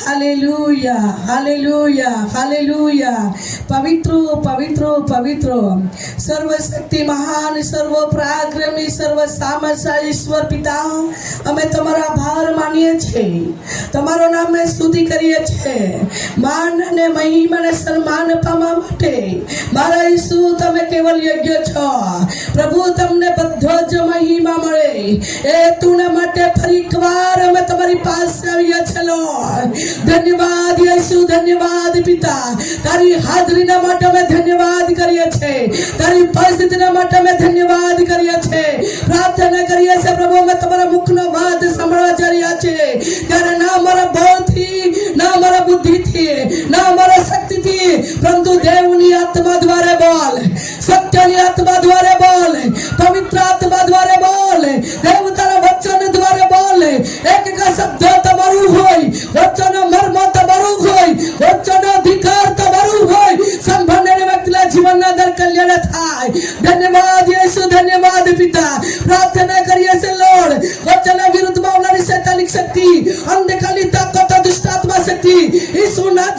Hallelujah hallelujah hallelujah પવિત્રો પવિત્રો પવિત્રો સર્વશક્તિ મહાન સર્વ પરાક્રમી સર્વ સામર્થ્ય ઈશ્વર પિતા અમે તમારો આભાર માનીએ છીએ તમારો નામે સ્તુતિ કરીએ છીએ માન અને મહિમા અને સન્માન પામવા માટે મારા ઈસુ તમે કેવલ યોગ્ય છો પ્રભુ તમને બધો જ મહિમા મળે એ તુના માટે ફરી એકવાર અમે તમારી પાસે આવ્યા છે Lord. ધન્યવાદ યસુ, ધન્યવાદ પિતા. તારી હાજરીના માટે અમે ધન્યવાદ કરીએ છીએ. તારી પરિસ્થિતિના માટે અમે ધન્યવાદ કરીએ છીએ. પ્રાર્થના કરીએ છીએ, પ્રભુ, અમે તમારા મુખનો વાત સાંભળવા જઈ રહ્યા છીએ. ત્યારે ના અમારા બળથી, ના અમારા બુદ્ધિથી, ના અમારા શક્તિથી, પરંતુ દેવની આત્મા દ્વારા બોલ. સત્યની આત્મા દ્વારા બોલ. પવિત્ર આત્મા દ્વારા બોલ. દેવ તારા વચન દ્વારા બોલ. એક એક શબ્દ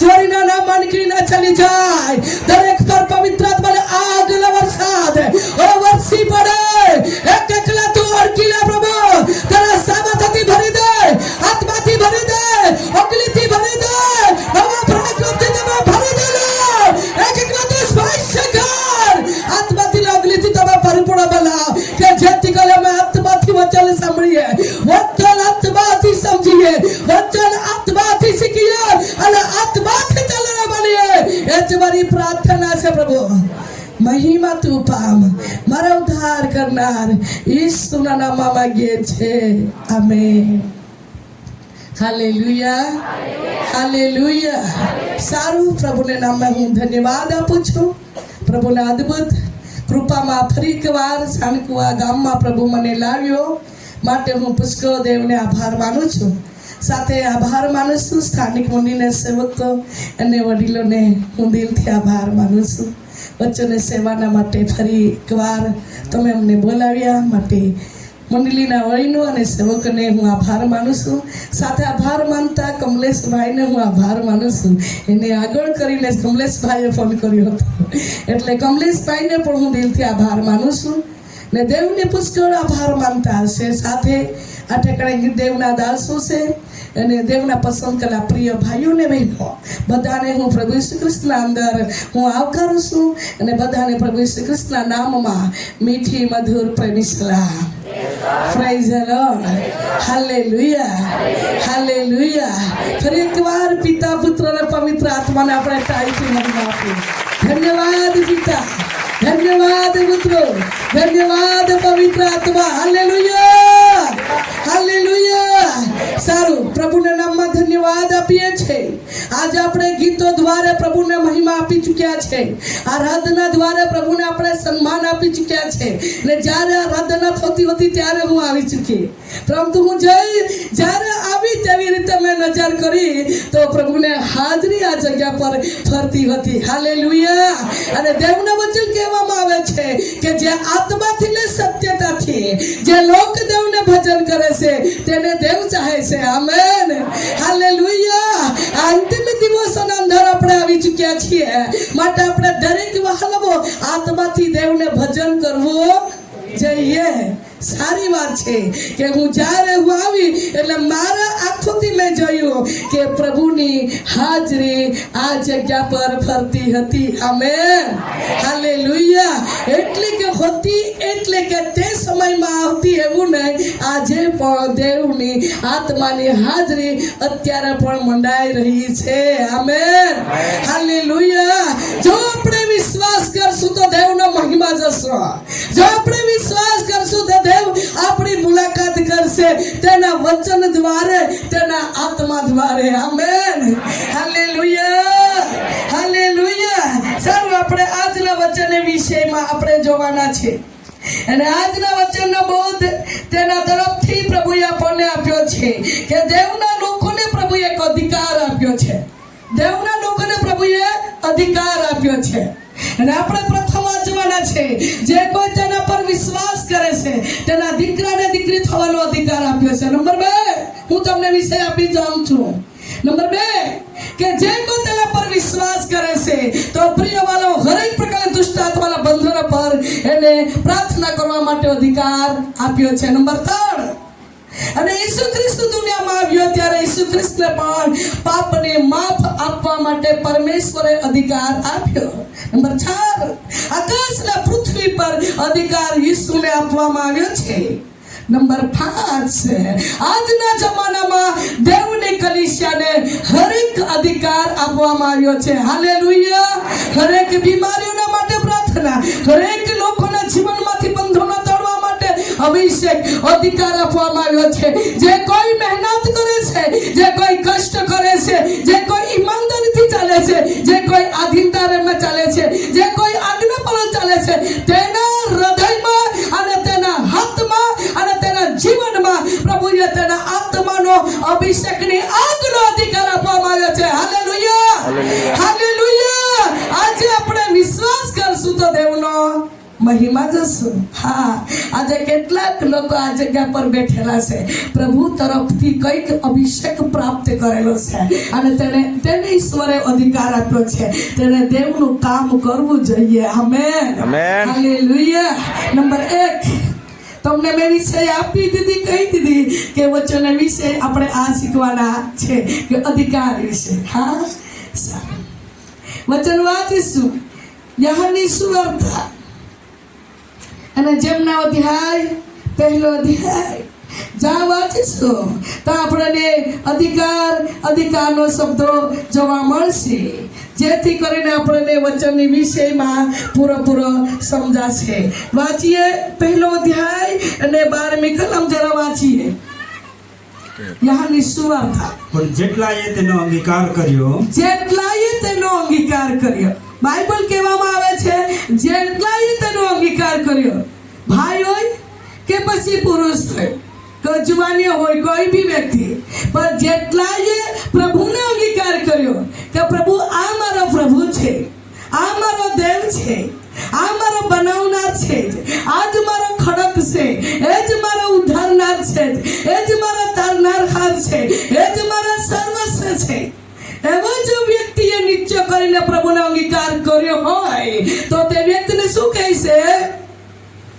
ઈસુના હાલેલુયા હાલેલુયા સારું પ્રભુને નામે હું ધન્યવાદ આપું છું. પ્રભુના અદ્ભુત. કૃપામાં ફરી એકવાર સાણકુવા ગામમાં પ્રભુ મને લાવ્યો. માટે હું પુષ્કળ દેવને આભાર માનું છું. સાથે આભાર માનું છું સ્થાનિક મુનિને, સેવકો અને વડીલોને હું દિલથી આભાર માનું છું. વચ્ચોને સેવાના માટે ફરી એકવાર તમે અમને બોલાવ્યા. માટે મંડળીના વળીનો અને સેવકોને હું આભાર માનું છું. સાથે આભાર માનતા કમલેશભાઈને હું આભાર માનું છું. એને આગળ કરીને કમલેશભાઈએ ફોન કર્યો હતો. એટલે કમલેશભાઈને પણ હું દિલથી આભાર માનું છું ને દેવને પુષ્કળ આભાર માનતા હશે. સાથે આ ઠેકાણે દેવના દાસો છે. અને દેવના પસંદ કરેલા પ્રિય ભાઈઓને બહેનો બધાને હું પ્રભુ શ્રી કૃષ્ણના અંદર હું આવકારું છું અને બધાને પ્રભુ શ્રી કૃષ્ણના નામમાં મીઠી, મધુર પ્રેમી સલાહ the Lord. Hallelujah. Hallelujah. ફરી એકવાર પિતા, પુત્ર અને પવિત્ર આત્માને આપણે ટાઈથી મહિમા આપ્યું ધન્યવાદ પિતા. ધન્યવાદ પુત્રો. ધન્યવાદ પવિત્ર આત્મા. હાલેલુયા હાલેલુયા સારું, પ્રભુના નામમાં ધન્યવાદ આપીએ છીએ. આજે આપણે ગીતો દ્વારા પ્રભુને મહિમા આપી ચૂક્યા છે. આરાધના દ્વારા પ્રભુને આપણે સન્માન આપી ચૂક્યા છે. ને જ્યારે આરાધના થતી હતી ત્યારે હું આવી ચૂકી. પરંતુ હું જઈ જ્યારે આવી તેવી રીતે મેં નજર કરી, તો પ્રભુને હાજરી આ જગ્યા પર ફરતી હતી. હાલેલુયા. અને દેવના વચન કહેવામાં આવે છે કે જે આત્માથી છે. આમેન હાલેલુયા અંતિમ દિવસોના અંદર આપણે આવી ચૂક્યા છીએ. માટે આપણે દરેક વહાલવો આત્માથી દેવને ભજન કરવું જઈએ. સારી વાત છે કે હું જ્યારે હું આવી એટલે મારા આંખોથી મેં જોયું કે પ્રભુની હાજરી આ જગ્યા પર ફરતી હતી. અમે હાલે લુયા એટલે કે હોતી એટલે કે તે સમયમાં આવતી એવું નહીં. આજે પણ આત્માની હાજરી અત્યારે પણ મંડાઈ રહી છે. આમેન. હાલેલુયા. જો આપણે વિશ્વાસ કરશું તો દેવનો મહિમા જશો. જો આપણે વિશ્વાસ કરશું તો દેવ આપણી મુલાકાત કરશે. તેના વચન દ્વારે તેના આત્મા દ્વારે. આમેન. હાલેલુયા. હાલેલુયા. સારું આપણે આજના વચન વિષયમાં આપણે જોવાના છે. અને આજના વચનનો બોધ તેના તરફથી પ્રભુએ આપણને આપ્યો છે કે દેવના લોકોને પ્રભુએ એક અધિકાર આપ્યો છે. દેવના લોકોને પ્રભુએ અધિકાર આપ્યો છે. અને આપણે પ્રથમ વાંચવાના છે, જે કોઈ તેના પર વિશ્વાસ કરે છે, તેના દીકરાને દીકરી થવાનો અધિકાર આપ્યો છે. નંબર બે, હું તમને વિષય આપી જાઉં છું. નંબર બે, કે જે કોઈ તેના પર વિશ્વાસ કરે છે, તો પ્રિય વાલો હરેક પ્રકારના દુષ્ટ આત્માના બંધનો પર એને કરવા માટે અધિકાર આપ્યો છે. નંબર ત્રણ. અને ઈસુ ખ્રિસ્ત દુનિયામાં આવ્યો ત્યારે ઈસુ ખ્રિસ્તને પણ પાપને માફ આપવા માટે પરમેશ્વરે અધિકાર આપ્યો. નંબર ચાર. આકાશના પૃથ્વી પર અધિકાર ઈસુને આપવામાં આવ્યો છે. નંબર પાંચ. આજના જમાનામાં દેવની કલિશ્યાને હરેક અધિકાર આપવામાં આવ્યો છે. હાલેલુયા. હરેક બીમારીઓના માટે પ્રાર્થના. હરેક લોકોના જીવનમાંથી અભિષેક અધિકાર આપવામાં આવ્યો છે. જે કોઈ મહેનત કરે છે જે કોઈ કષ્ટ કરે છે જે કોઈ ઈમાનદારીથી ચાલે છે જે કોઈ આધીનતામાં ચાલે છે જે કોઈ આજ્ઞા પર ચાલે છે તેના હૃદયમાં અને તેના હાથમાં અને તેના જીવનમાં પ્રભુએ તેના આત્માનો અભિષેકની આગનો અધિકાર આપવામાં આવ્યો છે. હાલેલુયા. હાલેલુયા. આજે આપણે વિશ્વાસ કરશું તો દેવનો. મહિમા જશું હા આજે કેટલાક લોકો આ જગ્યા પર બેઠેલા છે. પ્રભુ તરફથી કંઈક અભિષેક પ્રાપ્ત કરેલો છે અને તેને તેને ઈશ્વરે અધિકાર આપ્યો છે. તેને દેવનું કામ કરવું જોઈએ. આમેન. હાલેલુયા. નંબર એક તમને મેં વિષય આપી દીધી કહી દીધી કે વચન વિશે આપણે આ શીખવાના છે કે અધિકાર વિશે. હા સારું. વચન વાંચીશું. યહની સુવાર્તા અને જેમના અધ્યાય પહેલો અધ્યાય. જ્યાં વાંચીશું. તો આપણને અધિકાર અધિકારનો શબ્દો જોવા મળશે. જેથી કરીને આપણને વચનની વિષયમાં પૂરેપૂરો સમજાશે. વાંચીએ પહેલો અધ્યાય અને બારમી કલમ જરા વાંચીએ. યહાની સુવાર્તા. પણ જેટલાએ તેનો અંગીકાર કર્યો જેટલાએ તેનો અંગીકાર કર્યો. બાઇબલ કહેવામાં આવે છે જેટલાએ તેનો અંગીકાર કર્યો, ભાઈ હોય કે પછી પુરુષ હોય કે હોય કોઈ બી વ્યક્તિ, પણ જેટલાએ પ્રભુને અંગીકાર કર્યો કે પ્રભુ આ મારો પ્રભુ છે, આ મારો દેવ છે, આ મારો બનાવનાર છે આ જ મારો ખડક છે, એ જ મારો ઉદ્ધારનાર છે, એ જ મારો તારનાર હાર છે, એ જ મારા સર્વસ્વ છે. એવો જો વ્યક્તિએ નિશ્ચય કરીને પ્રભુનો અંગીકાર કર્યો હોય તો તે વ્યક્તિને શું કહેશે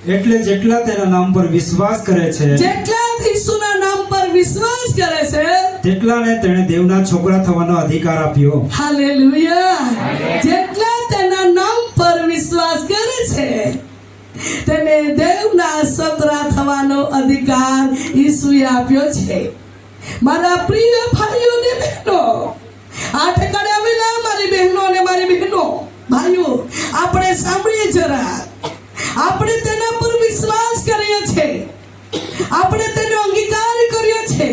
એટલે જેટલા તેના નામ પર વિશ્વાસ કરે છે જેટલા ઈસુના નામ પર વિશ્વાસ કરે છે તેટલાને તેણે દેવના છોકરા થવાનો અધિકાર આપ્યો. હાલેલુયા. જેટલા તેના નામ પર વિશ્વાસ કરે છે તેને દેવના સતરા થવાનો અધિકાર ઈસુએ આપ્યો છે. મારા પ્રિય ભાઈઓ ને બહેનો આ ઠેકાણે મારી બહેનો અને મારી બહેનો ભાઈઓ આપણે સાંભળીએ જરા. આપણે તેના પર વિશ્વાસ કરીએ છે આપણે તેનો અંગીકાર કર્યો છે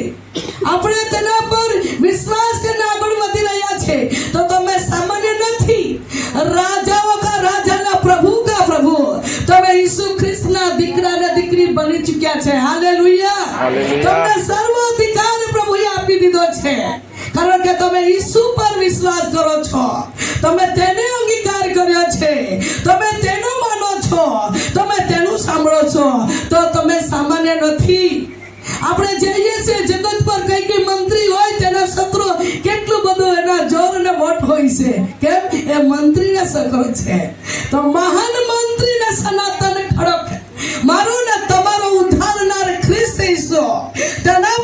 આપણે તેના પર વિશ્વાસ કરીને આગળ વધી રહ્યા છે તો તમે સામાન્ય નથી. રાજાઓ કા રાજાના પ્રભુ કા પ્રભુ. તમે ઈસુ ખ્રિસ્તના દીકરા ને દીકરી બની ચૂક્યા છે. હાલેલુયા. તમને સર્વ અધિકાર પ્રભુએ આપી દીધો છે. કારણ કે તમે ઈસુ પર વિશ્વાસ કરો છો. તમે તેને અંગીકાર કર્યો છે. તમે તેનું માનો છો. તમે તેનું સાંભળો છો. તો તમે સામાન્ય નથી. આપણે જઈએ છીએ જગત પર કઈ કઈ મંત્રી હોય તેના શત્રુ કેટલું બધું એના જોર ને વોટ હોય છે. કેમ? એ મંત્રીના શત્રુ છે. તો મહાન મંત્રી ને સનાતન ખડક. મારો ને તમારો ઉદ્ધારનાર ખ્રિસ્ત ઈસો. તેના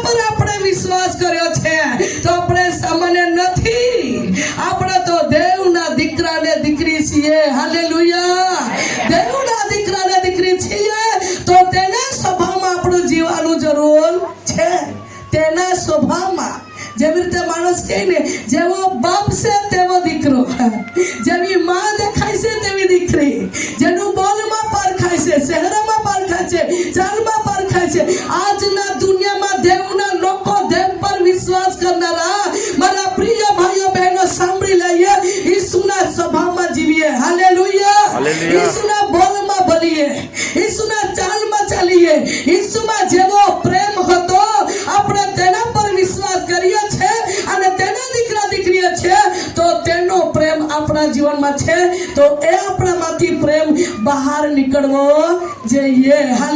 સામાન્ય નથી. આપણે તો દેવના દીકરા ને દીકરી છીએ. હાલેલુયા. દેવના દીકરા ને દીકરી છીએ. તો તેના સ્વભાવમાં આપણું જીવવાનું જરૂર છે. તેના સ્વભાવમાં જેવી રીતે માણસ કહે ને, જેવો બાપ છે તેવો દીકરો. જેવી માં દેખાય છે તેવી દીકરી. જેનું નીકળવો જોઈએ. હાલેલુયા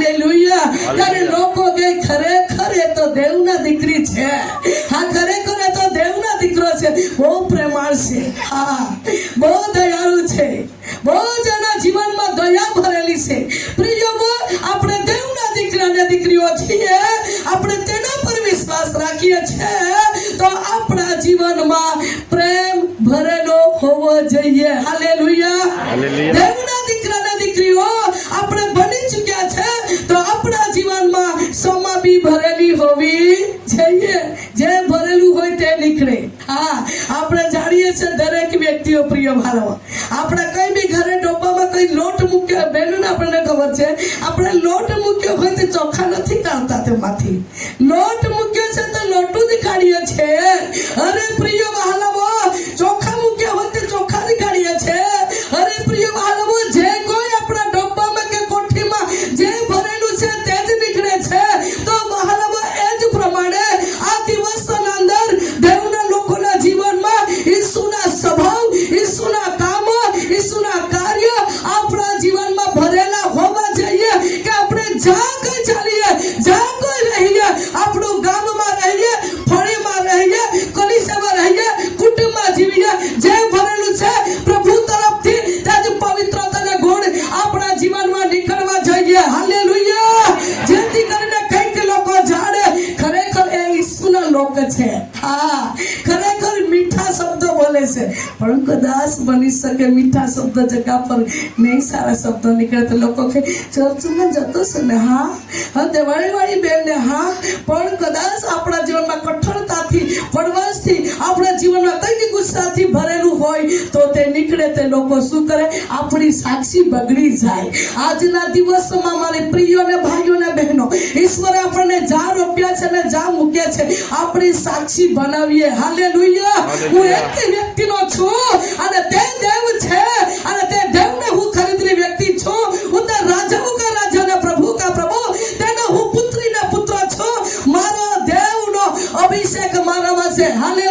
બોલે છે. પણ કદાચ બની શકે મીઠા શબ્દ જગા પર નહીં સારા શબ્દ નીકળે તો લોકો કે ચર્ચમાં જતો છે ને હા? હા દિવાળી વાળી બેન ને હા? પણ કદાચ આપણા જીવનમાં કઠોરતાથી વડવાશથી આપણા જીવનમાં કઈ ગુસ્સાથી ભરેલું હોય તો તે નીકળે તે લોકો શું કરે? આપણી સાક્ષી બગડી જાય. આજના દિવસમાં મારી પ્રિયો ને ભાઈઓ ને બહેનો ઈશ્વરે આપણને જા રોપ્યા છે ને જા મૂક્યા છે. આપણી સાક્ષી બનાવીએ. હાલે હાલેલુયા. હું એક વ્યક્તિનો છું અને તે દેવ છે અને તે દેવને હું ખરીદેલી વ્યક્તિ છું હું તે રાજાઓ કા રાજા ને પ્રભુ કા પ્રભુ તેનો હું પુત્રી ને પુત્ર છું મારો દેવનો અભિષેક મારામાં છે હાલેલુયા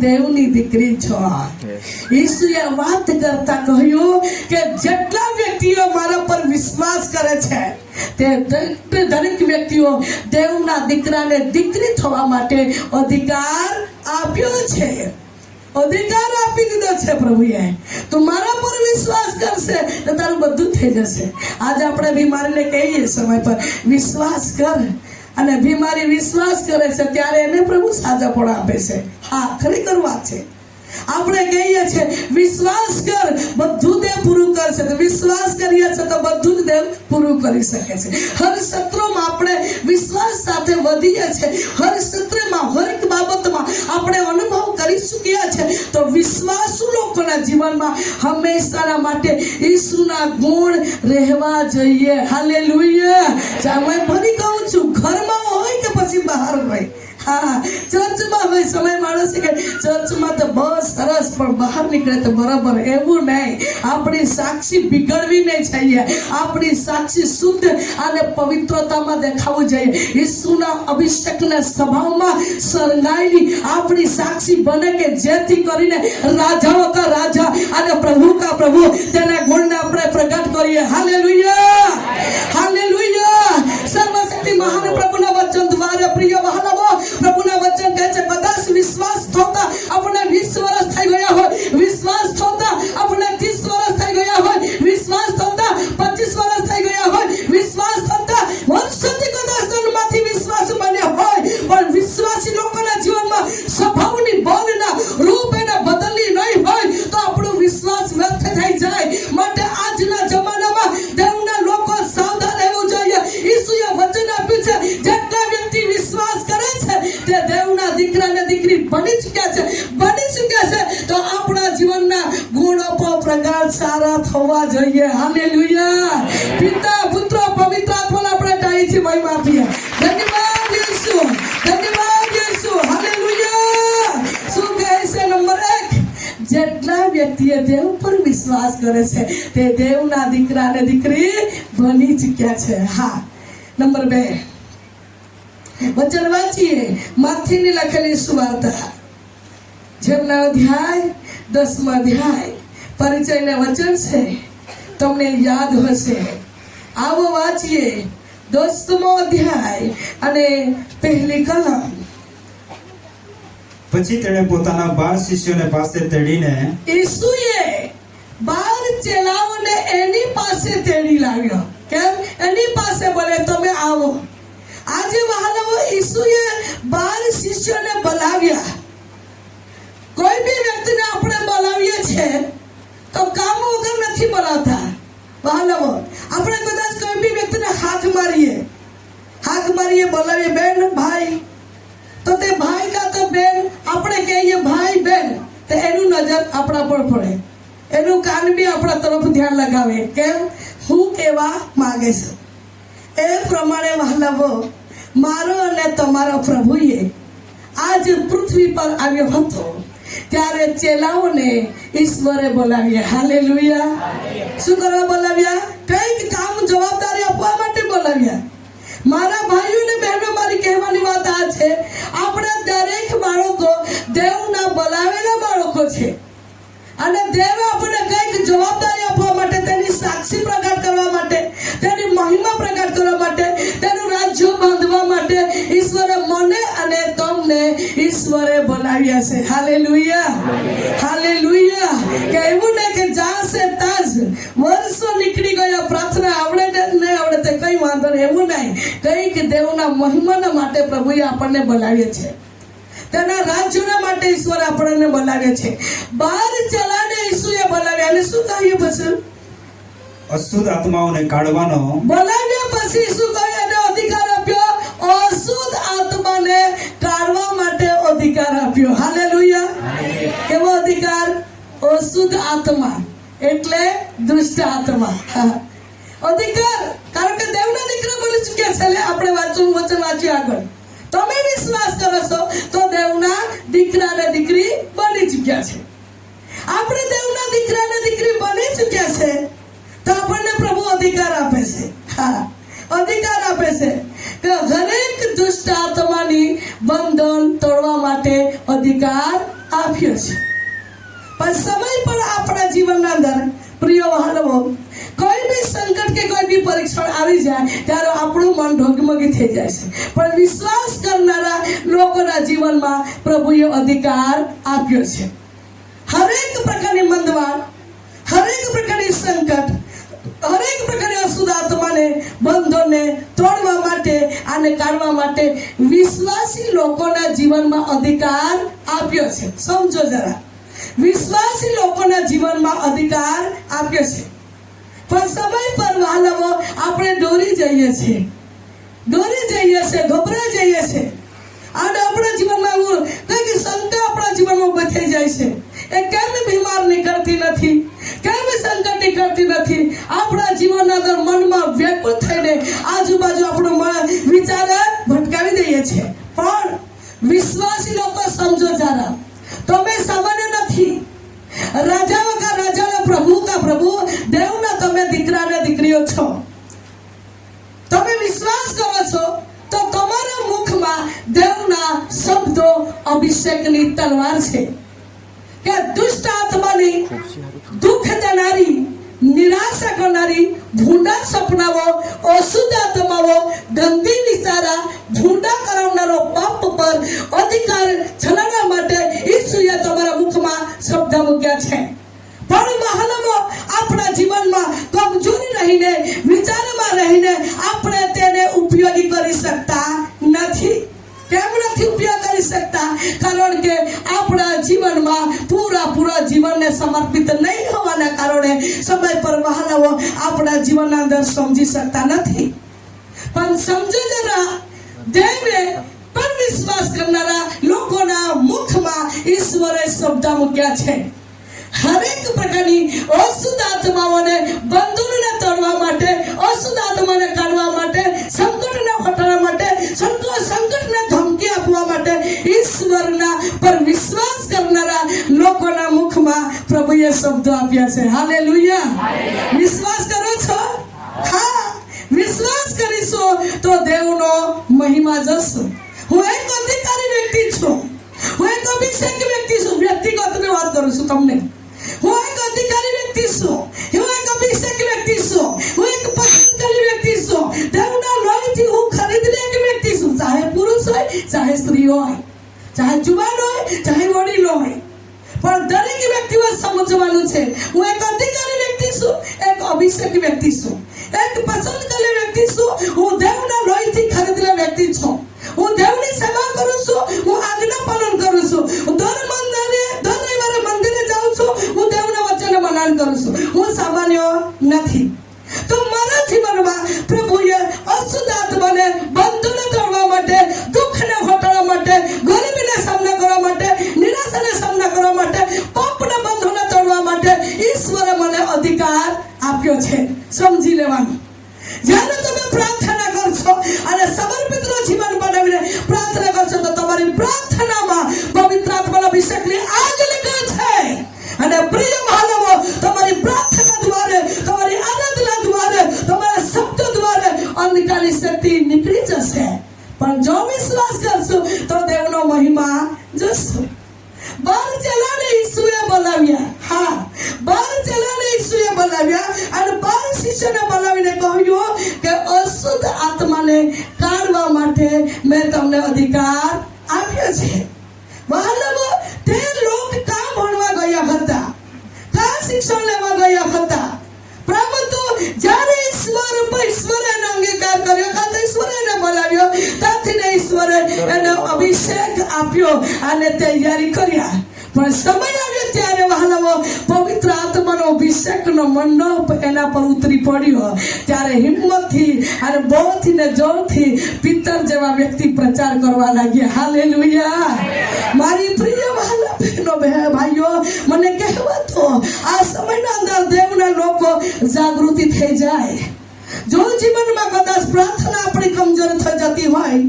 દેવની દીકરી છો ઈસુએ વાત કરતા કહ્યું કે જેટલા વ્યક્તિઓ મારા પર વિશ્વાસ કરે છે તે દરેક દરેક વ્યક્તિઓ દેવના દીકરાને દીકરી થવા માટે અધિકાર આપ્યો છે. અધિકાર આપી દીધો છે પ્રભુએ. તું મારા પર વિશ્વાસ કરશે તો તારું બધું થઈ જશે. આજે આપણે બીમારીને કહીએ સમય પર વિશ્વાસ કર. અને બીમારી વિશ્વાસ કરે છે ત્યારે એને પ્રભુ સાજાપણ આપે છે. હા ખરેખર વાત છે. આપણે કહીએ છીએ, વિશ્વાસ કર, બધું દેવ પૂરું કરશે. તો વિશ્વાસ કરીએ છીએ તો બધું જ દેવ પૂરું કરી શકે છે. હર સત્રોમાં આપણે વિશ્વાસ સાથે વધીએ છીએ. હર સત્રમાં હરેક બાબતમાં આપણે અનુભવ કરી ચૂક્યા છે. તો વિશ્વાસુ લોકોના જીવનમાં હંમેશાના માટે ઈસુના ગુણ રહેવા જોઈએ. લુઈએ ચાલો, હું ફરી કહું છું, ઘરમાં હોય કે પછી બહાર હોય? ચર્ચમાં હોય સમય માણસ કે ચર્ચમાં તો બસ સરસ પણ બહાર નીકળે તો બરાબર એવું નહીં. આપણી સાક્ષી બિગડવી નહીં આપણી સાક્ષી શુદ્ધ અને પવિત્રતામાં દેખાવું જોઈએ. ઈસુના અભિષેકના સ્વભાવમાં શરણાયેલી આપણી સાક્ષી બને કે જેથી કરીને રાજાઓ કા રાજા અને પ્રભુ કા પ્રભુ તેના ગુણને આપણે પ્રગટ કરીએ. હાલેલુયા! હાલેલુયા! સર્વશક્તિ મહાન પ્રભુના વચન દ્વારા પ્રિય વહાલાઓ પ્રભુના વચન કહે છે કદાચ વિશ્વાસ થતા આપણે 20 વર્ષ થઈ ગયા હોય. વિશ્વાસ થતા આપણે 30 વર્ષ થઈ ગયા હોય. વિશ્વાસ થતા 25 વર્ષ થઈ ગયા હોય. વિશ્વાસ થતા વર્ષોથી કદાચ જન્મમાંથી વિશ્વાસ બન્યા હોય. પણ વિશ્વાસી લોકોના જીવનમાં સ્વભાવની બોલના રૂપ સારા થવા જોઈએ. હાલેલુયા. પિતા, પુત્ર, પવિત્ર આત્માને આપણે ટાઈથી ભાઈ માફી ધન્યવાદ યેસુ ધન્યવાદ યેસુ હાલેલુયા. શું કહે છે નંબર 1 જેટલા વ્યક્તિએ દેવ પર વિશ્વાસ કરે છે, તે દેવના દીકરા ને દીકરી બની ચૂક્યા છે. હા. નંબર બે. વચન વાંચીએ. માથીની લખેલી સુવાર્તા. જેમના અધ્યાય, દસમા અધ્યાય. પરિચયના વચન છે તમને યાદ હશે. આવો વાંચીએ દસમો અધ્યાય અને પહેલી કલમ. પછી તેણે પોતાના બાર શિષ્યોને પાસે તેડીને ઈસુએ બાર ચેલાઓને એની પાસે તેડી લાવ્યો. કેમ? એની પાસે બોલે તમે આવો. આજે મહાનવો ઈસુએ બાર શિષ્યોને બોલાવ્યા. કોઈ બી વ્યક્તિને આપણે બોલાવીએ છીએ તો કામ વગર નથી બોલાવતા મહાનવો આપણે કદાચ કોઈ બી વ્યક્તિને હાથ મારીએ હાથ મારીએ બોલાવીએ, બેન, ભાઈ. તો તે ભાઈ કાં તો બેન, આપણે કહીએ, ભાઈ, બેન. તો એનું નજર આપણા પર પડે. એનું કાન બી આપણા તરફ ધ્યાન લગાવે. કેમ? હું કહેવા માંગે છે. એ પ્રમાણે વહાલાવો, મારો અને તમારો પ્રભુએ આજ પૃથ્વી પર આવ્યો હતો. ત્યારે ચેલાઓને ઈશ્વરે બોલાવ્યા. હાલે લુયા શું કરવા બોલાવ્યા? કંઈક કામ જવાબદારી આપવા માટે બોલાવ્યા. મારા ભાઈઓ અને બહેનો, મારી કહેવાની વાત આ છે. આપણા દરેક બાળકો દેવના બોલાવેલા બાળકો છે. અને દેવ આપણને કંઈક જવાબદારી આપવા માટે, તેની સાક્ષી પ્રગટ કરવા માટે, તેની મહિમા પ્રગટ કરવા માટે, તેનું રાજ્ય બાંધવા માટે ઈશ્વરે મને અને તમને ઈશ્વરે બનાવ્યા છે. હાલે હાલેલુયા. હાલેલુયા. કે એવું ને કે જાશે તાજ. વર્ષો નીકળી ગયા, પ્રાર્થના આવડે ને નહીં આવડે તે કંઈ વાંધો નહીં. એવું નહીં. કંઈક દેવના મહિમાના માટે પ્રભુએ આપણને બનાવીએ છે. તેના રાજ્યના માટે ઈશ્વર આપણને બોલાવે છે. બાર ચલાને ઈસુએ બોલાવ્યા અને શું કહ્યું પછી? અશુદ્ધ આત્માઓને કાઢવાનો બોલાવ્યા પછી શું કહ્યું? અને અધિકાર આપ્યો? અશુદ્ધ આત્માને કાઢવા માટે અધિકાર આપ્યો. હાલેલુયા. કેવો અધિકાર? અશુદ્ધ આત્મા. એટલે દુષ્ટ આત્મા. અધિકાર. કારણ કે દેવના દીકરા બોલી ચૂક્યા છે. આપણે વાંચવું વચન વાંચ્યું આગળ. તમે વિશ્વાસ કરો ચૂક્યા છે. આપણે દેવના દીકરા અને દીકરી બની ચૂક્યા છે તો આપણને પ્રભુ અધિકાર આપે છે. હા, અધિકાર આપે છે કે દરેક દુષ્ટ આત્માની બંધન તોડવા માટે અધિકાર આપ્યો છે. પણ સમય પર આપણા જીવનના અંદર, પ્રિય વહાલવો, કોઈ બી સંકટ કે કોઈ બી પરીક્ષણ આવી જાય ત્યારે આપણું મન ઢગમગી થઈ જાય છે. પણ વિશ્વાસ કરનારા લોકોના જીવનમાં પ્રભુએ અધિકાર આપ્યો છે. હરેક પ્રકારની મંદવાડ, હરેક પ્રકારની સંકટ, હરેક પ્રકારની અશુદ્ધ આત્માને બંધોને તોડવા માટે આને કાઢવા માટે વિશ્વાસી લોકોના જીવનમાં અધિકાર આપ્યો છે. સમજો જરા. વિશ્વાસી લોકોના જીવનમાં અધિકાર આપ્યો છે. પણ સમય પર વાલવો આપણે દોરી જઈએ છીએ. દોરી જઈએ છે ગભરાઈ જઈએ છે અને આપણા જીવનમાં એવું કંઈક શંકા આપણા જીવનમાં બચાઈ જાય છે. એ કેમ બીમાર નીકળતી નથી? કેમ સંકટ નીકળતી નથી? આપણા જીવનના અંદર મનમાં વ્યાકુળ થઈને આજુબાજુ આપણું મન વિચારે ભટકાવી દઈએ છીએ. પણ વિશ્વાસી લોકો સમજો જરા. તમે સામાન્ય નથી. રાજા વગર રાજાના પ્રભુ કા પ્રભુ, દેવના તમે દીકરા અને દીકરીઓ છો. તમે વિશ્વાસ કરો છો, તો તમારા મુખમાં દેવના શબ્દો અભિષેકની તલવાર છે. કે દુષ્ટ આત્માને દુઃખ દેનારી નિરાશા કરનારી ભૂંડા સપનાઓ, અશુદ્ધ આત્માઓ, ગંદી વિચારા, ભૂંડા કરાવનારો પાપ પર અધિકાર ચલાવવા માટે ઈસુએ તમારા મુખમાં શબ્દ મૂક્યા છે. પણ મહાનવો આપણા જીવનમાં કમજોરી રહીને, વિચારમાં રહીને આપણે તેને ઉપયોગી કરી શકતા નથી. કેમ નથી ઉપયોગ કરી શકતા. કારણ કે આપણા જીવનમાં પૂરા પૂરા જીવનને સમર્પિત નહીં હોવાના કારણે સમય પર વહાલાઓ આપણા જીવનના અંદર સમજી શકતા નથી. પણ સમજો જરા, દેવે પર વિશ્વાસ કરનારા લોકોના મુખમાં ઈશ્વરે શબ્દ મૂક્યા છે. હરેક પ્રકારની અશુદ્ધ આત્માઓને બંધનોને તોડવા માટે અશુદ્ધ આત્માને કાઢવા માટે સંકટને હટાવવા માટે સંકટને ધમકી આપવા માટે ઈશ્વરના પર વિશ્વાસ કરનારા લોકોના મુખમાં પ્રભુએ શબ્દો આપ્યા છે. હાલેલુયા. વિશ્વાસ કરો છો? હા. વિશ્વાસ કરીશું તો દેવનો મહિમા જશો. હું એક અધિકારી વ્યક્તિ છું. હું એક અભિષેક વ્યક્તિ છું. વ્યક્તિગતની વાત કરું છું તમને. હું એક અધિકારી વ્યક્તિ છું હું એક અભિષેક વ્યક્તિ છું હું એક પસંદ કરેલી વ્યક્તિ છું દેવના લોહીથી હું ખરીદેલી એક વ્યક્તિ છું ચાહે પુરુષ હોય ચાહે સ્ત્રી હોય ચાહે જુવાન હોય ચાહે વડીલ હોય પણ દરેક વ્યક્તિઓ સમજવાનું છે હું એક અધિકારી વ્યક્તિ છું એક અભિષેક વ્યક્તિ છું એક પસંદ કરેલી વ્યક્તિ છું હું દેવના લોહીથી ખરીદેલા વ્યક્તિ છું હું દેવની સેવા કરું છું હું આજ્ઞા પાલન કરું છું હું કરું છું. હું સામાન્ય નથી. તો મારા જીવનમાં પ્રભુએ અશુદ્ધ આત્માને બંધને તોડવા માટે, દુઃખને ઘટાડવા માટે, ગરીબીને સામના કરવા માટે, નિરાશાને સામના કરવા માટે, પાપને બંધોને તોડવા માટે ઈશ્વરે મને અધિકાર આપ્યો છે. સમજી લેવાનું. જ્યારે તમે પ્રાર્થના કરશો અને સમર્પિતનું જીવન બનાવીને પ્રાર્થના કરશો, તો તમારી પ્રાર્થનામાં પવિત્ર આત્માના અભિષેકની આગ નીકળે છે. અને પ્રિય માનવો, તમારી પ્રાર્થના દ્વારે, તમારી આરાધના દ્વારે, તમારા શબ્દ દ્વારે અંધકારની શક્તિ નીકળી જશે. પણ જો વિશ્વાસ કરશો, તો દેવનો મહિમા જશો. બાર ચલાને ઈસુએ બોલાવ્યા. હા, બાર ચલાને ઈસુએ બોલાવ્યા અને બાર શિષ્યને બોલાવીને કહ્યું કે અશુદ્ધ આત્માને કાઢવા માટે મેં તમને અધિકાર આપ્યો છે. વહાલવો તે લોક કામ ભણવા ગયા હતા કા શિક્ષણ લેવા ગયા હતા પરંતુ જ્યારે ઈશ્વર પર ઈશ્વરે અંગીકાર કર્યો, કાં તો ઈશ્વરે એને બોલાવ્યો? ત્યાંથી ઈશ્વરે એને અભિષેક આપ્યો અને તૈયારી કર્યા. પણ સમય આવ્યો ત્યારે વહાલાઓ, પવિત્ર આત્માનો અભિષેકનો મંડપ એના પર ઉતરી પડ્યો. ત્યારે હિંમતથી અને બહુથી ને જોરથી પિત્તર જેવા વ્યક્તિ પ્રચાર કરવા લાગ્યા. હાલેલુયા. મારી પ્રિય વહાલા બહેનો ભાઈઓ, મને કહેવાતો આ સમયના અંદર દેવના લોકો જાગૃતિ થઈ જાય. જો જીવનમાં કદાચ પ્રાર્થના આપણી કમજોર થઈ જતી હોય,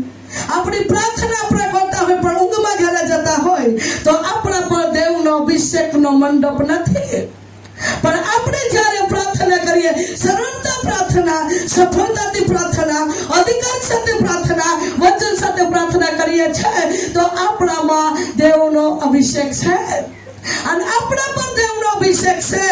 આપણી પ્રાર્થના આપણે કરતા હોય પણ ઊંઘમાં ઘરે જતા હોય, તો આપણા પર દેવનો અભિષેકનો મંડપ નથી. પણ આપણે જ્યારે પ્રાર્થના કરીએ, સરળતા પ્રાર્થના, સફળતાથી પ્રાર્થના, અધિકાર સાથે પ્રાર્થના, વચન સાથે પ્રાર્થના કરીએ છીએ, તો આપણામાં દેવનો અભિષેક છે. અને આપણે પણ દેવનો અભિષેક છે.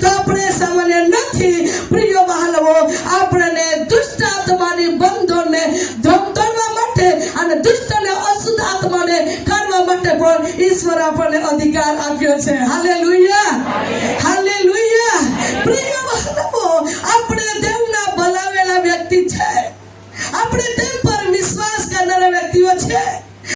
તો આપણે સામાન્ય નથી પ્રિય બાલવો આપણને દુષ્ટ આત્માની બંધોને ધમતોડવા માટે અને દુષ્ટને અશુદ્ધ આત્માને કરવા માટે પણ ઈશ્વર આપણને અધિકાર આપ્યો છે. હાલે લુયા હાલે લુયા પ્રિય બાલવો આપણે દેવના બોલાવેલા વ્યક્તિ છે. આપણે દેવ પર વિશ્વાસ કરનારા વ્યક્તિઓ છે.